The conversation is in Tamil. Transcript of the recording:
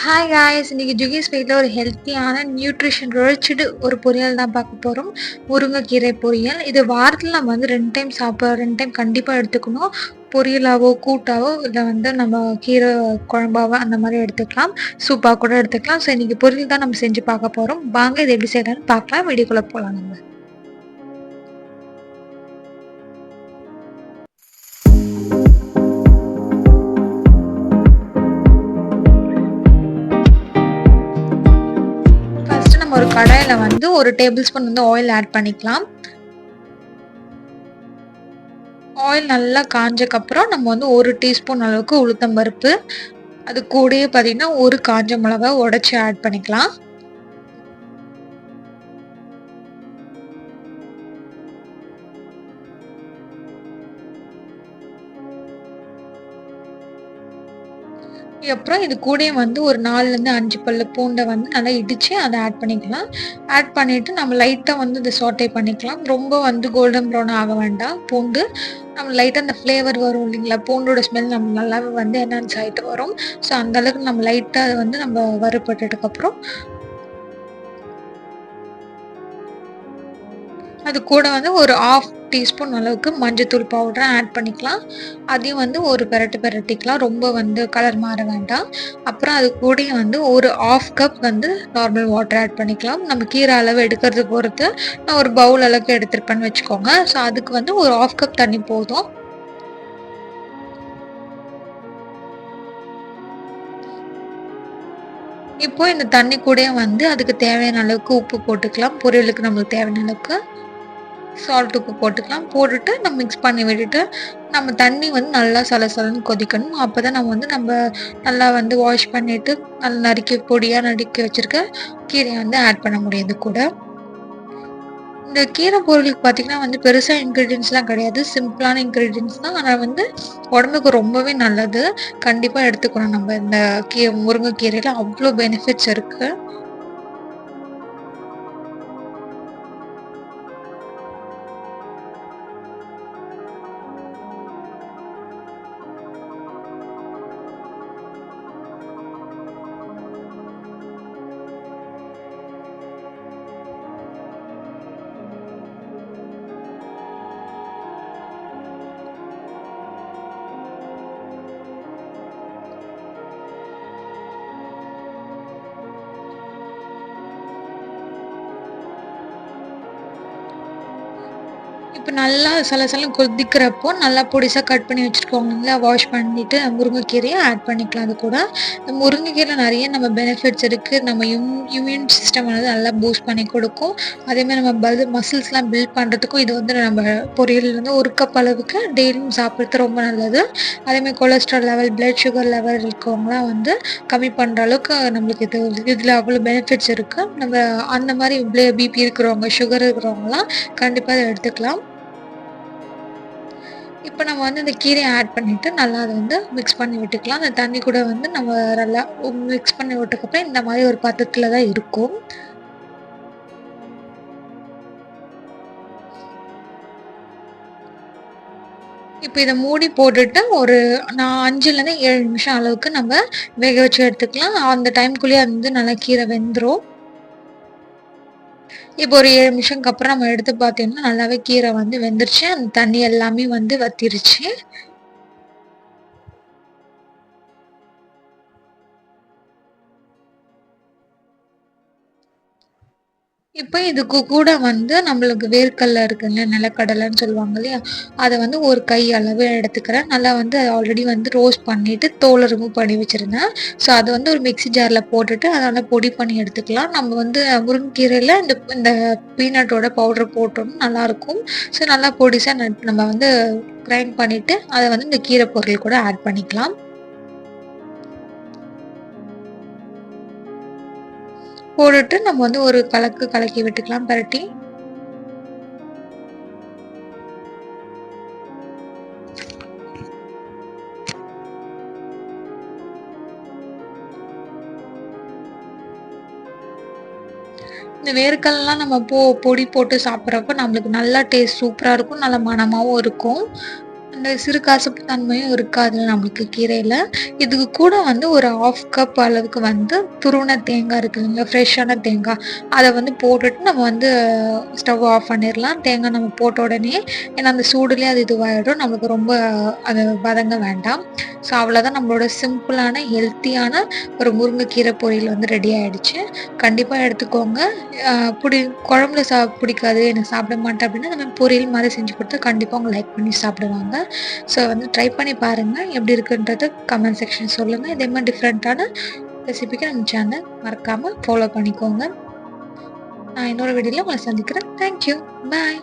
ஹாய் காய்ஸ் இன்றைக்கி ஜுகீஸ் வீட்டில் ஒரு ஹெல்த்தியான நியூட்ரிஷன் ரிச்சடு ஒரு பொரியல் தான் பார்க்க போகிறோம் முருங்கைக்கீரை பொரியல். இது வாரத்தில் நம்ம வந்து ரெண்டு டைம் சாப்பிட ரெண்டு டைம் கண்டிப்பாக எடுத்துக்கணும். பொரியலாவோ கூட்டாவோ இல்லை வந்து நம்ம கீரை குழம்பாவோ அந்த மாதிரி எடுத்துக்கலாம். சூப்பாக கூட எடுத்துக்கலாம். ஸோ இன்றைக்கி பொரியல் தான் நம்ம செஞ்சு பார்க்க போகிறோம் வாங்க இது எப்படி செய்யலாம்னு பார்க்கலாம். வீடியோக்குள்ளே போகலாம் நம்ம. நம்ம ஒரு கடாயில வந்து ஒரு டேபிள் ஸ்பூன் வந்து ஆயில் ஆட் பண்ணிக்கலாம். ஆயில் நல்லா காஞ்சக்கப்புறம் நம்ம வந்து ஒரு டீஸ்பூன் அளவுக்கு உளுத்தம் பருப்பு. அது கூடயே பார்த்தீங்கன்னா ஒரு காஞ்ச மிளகா உடச்சி ஆட் பண்ணிக்கலாம். அப்புறம் இது கூடயே வந்து ஒரு நாலுலேருந்து அஞ்சு பல்லு பூண்டை வந்து நல்லா இடித்து அதை ஆட் பண்ணிக்கலாம். ஆட் பண்ணிவிட்டு நம்ம லைட்டாக வந்து இதை சோட்டை பண்ணிக்கலாம். ரொம்ப வந்து கோல்டன் ப்ரௌன் ஆக வேண்டாம். பூண்டு நம்ம லைட்டாக அந்த ஃப்ளேவர் வரும் இல்லைங்களா? பூண்டோட ஸ்மெல் நம்ம நல்லாவே வந்து என்ஹான்ஸ் ஆகிட்டு வரும். ஸோ அந்தளவுக்கு நம்ம லைட்டாக அதை வந்து நம்ம வறுபட்டதுக்கப்புறம் அது கூட வந்து ஒரு ஆஃப் டீஸ்பூன் அளவுக்கு மஞ்சத்தூள் பவுடரை ஆட் பண்ணிக்கலாம். அதையும் வந்து ஒரு பெரட்டு பெரட்டிக்கலாம். ரொம்ப வந்து கலர் மாற வேண்டாம். அப்புறம் அது கூடயும் வந்து ஒரு ஆஃப் கப் வந்து நார்மல் வாட்டர் ஆட் பண்ணிக்கலாம். நம்ம கீரை அளவு எடுக்கிறது பொறுத்து நான் ஒரு பவுல் அளவுக்கு எடுத்துருப்பேன்னு வச்சுக்கோங்க. ஸோ அதுக்கு வந்து ஒரு ஆஃப் கப் தண்ணி போதும். இப்போ இந்த தண்ணி கூட வந்து அதுக்கு தேவையான அளவுக்கு உப்பு போட்டுக்கலாம். பொரியலுக்கு நம்மளுக்கு தேவையான அளவுக்கு. சால்ட் உப்பு போட்டுக்கலாம். போட்டுட்டு நம்ம மிக்ஸ் பண்ணி விட்டுட்டு நம்ம தண்ணி வந்து நல்லா சலசலன்னு கொதிக்கணும். அப்போ தான் நம்ம வந்து நம்ம நல்லா வந்து வாஷ் பண்ணிவிட்டு நல்லா நறுக்கி பொடியாக நறுக்கி வச்சுருக்க கீரையை வந்து ஆட் பண்ண முடியாது கூட. இந்த கீரை பொருளுக்கு பார்த்தீங்கன்னா வந்து பெருசாக இன்க்ரீடியன்ஸ்லாம் கிடையாது. சிம்பிளான இன்க்ரீடியன்ஸ் தான். ஆனால் வந்து உடம்புக்கு ரொம்பவே நல்லது. கண்டிப்பாக எடுத்துக்கணும் நம்ம இந்த கீ முருங்கைக்கீரையில் அவ்வளோ பெனிஃபிட்ஸ் இருக்குது இப்போ நல்லா சலசலம் கொதிக்கிறப்போ நல்லா பொடிசாக கட் பண்ணி வச்சுருக்கோங்களா வாஷ் பண்ணிவிட்டு முருங்கைக்கீரையை ஆட் பண்ணிக்கலாம். அது கூட இந்த முருங்கைக்கீரை நிறைய நம்ம பெனிஃபிட்ஸ் இருக்குது நம்ம இம் இம்யூன் சிஸ்டம் வந்து நல்லா பூஸ்ட் பண்ணி கொடுக்கும். அதேமாதிரி நம்ம பல் மசில்ஸ்லாம் பில்ட் பண்ணுறதுக்கும் இது வந்து நம்ம பொரியல் வந்து ஒரு கப் அளவுக்கு டெய்லியும் சாப்பிட்றது ரொம்ப நல்லது. அதேமாதிரி cholesterol level blood sugar level இருக்கவங்களாம் வந்து கம்மி பண்ணுற அளவுக்கு நம்மளுக்கு இது இதில் அவ்வளோ பெனிஃபிட்ஸ் இருக்குது நம்ம அந்த மாதிரி பிபி இருக்கிறவங்க சுகர் இருக்கிறவங்களாம் கண்டிப்பாக அதை எடுத்துக்கலாம். இப்போ நம்ம வந்து இந்த கீரையை ஆட் பண்ணிவிட்டு நல்லா அதை வந்து மிக்ஸ் பண்ணி விட்டுக்கலாம். அந்த தண்ணி கூட வந்து நம்ம நல்லா மிக்ஸ் பண்ணி விட்டுக்கப்புறம் இந்த மாதிரி ஒரு பதத்தில் தான் இருக்கும். இப்போ இதை மூடி போட்டுட்டு ஒரு நான் அஞ்சுலேருந்து ஏழு நிமிஷம் அளவுக்கு நம்ம வேக வச்சு எடுத்துக்கலாம். அந்த டைம்குள்ளேயே வந்து நல்லா கீரை வெந்துடும் இப்போ ஒரு ஏழு நிமிஷம்க்கு அப்புறம் நம்ம எடுத்து பார்த்தீங்கன்னா நல்லாவே கீரை வந்து வெந்துருச்சு. அந்த தண்ணி எல்லாமே வந்து வத்திருச்சு. இப்போ இதுக்கு கூட வந்து நம்மளுக்கு வேர்க்கடலை இருக்குங்க நிலக்கடலைன்னு சொல்லுவாங்க இல்லையா? அதை வந்து ஒரு கை அளவு எடுத்துக்கிறேன். நல்லா வந்து அதை ஆல்ரெடி வந்து ரோஸ்ட் பண்ணிவிட்டு தோலை ரிமூவ் பண்ணி வச்சுருந்தேன். ஸோ அதை வந்து ஒரு மிக்சி ஜாரில் போட்டுட்டு அதை நல்லா பொடி பண்ணி எடுத்துக்கலாம். நம்ம வந்து முருங்கைக்கீரையில் இந்த இந்த பீனட்டோட பவுடர் போட்டோம்னா நல்லாயிருக்கும். ஸோ நல்லா பொடிசாக நம்ம வந்து கிரைண்ட் பண்ணிவிட்டு அதை வந்து இந்த கீரை பொருள் கூட ஆட் பண்ணிக்கலாம். போட்டுட்டு நம்ம வந்து ஒரு கலக்கு கலக்கி விட்டுக்கலாம் பரட்டி. இந்த வேர்க்கடலாம் நம்ம போ பொடி போட்டு சாப்பிட்றப்ப நம்மளுக்கு நல்லா டேஸ்ட் சூப்பராக இருக்கும் நல்ல மனமாகவும் இருக்கும். அந்த சிறு கசப்பு தன்மையும் இருக்காது நம்மளுக்கு கீரையில். இதுக்கு கூட வந்து ஒரு ஆஃப் கப் அளவுக்கு வந்து துருவன தேங்காய் இருக்குது இல்லைங்களா ஃப்ரெஷ்ஷான தேங்காய். அதை வந்து போட்டுட்டு நம்ம வந்து ஸ்டவ் ஆஃப் பண்ணிடலாம் தேங்காய் நம்ம போட்ட உடனே ஏன்னா அந்த சூடுலேயே அது இதுவாகிடும் நம்மளுக்கு ரொம்ப அது வதங்க வேண்டாம். ஸோ அவ்வளோதான் நம்மளோட சிம்பிளான ஹெல்த்தியான ஒரு முருங்கைக்கீரை பொரியல் வந்து ரெடி ஆகிடுச்சு கண்டிப்பாக எடுத்துக்கோங்க. பிடி குழம்புல சா பிடிக்காது எனக்கு சாப்பிட மாட்டேன் அப்படின்னா நம்ம பொரியல் மாதிரி செஞ்சு கொடுத்தா கண்டிப்பாக அவங்க லைக் பண்ணி சாப்பிடுவாங்க. ஸோ வந்து ட்ரை பண்ணி பாருங்கள் எப்படி இருக்குன்றது கமெண்ட் செக்ஷன் சொல்லுங்கள் இதே மாதிரி டிஃப்ரெண்ட்டான ரெசிபிக்கு நம்ம சேனல் மறக்காமல் ஃபாலோ பண்ணிக்கோங்க. நான் இன்னொரு வீடியோவில் உங்களை சந்திக்கிறேன். Thank you bye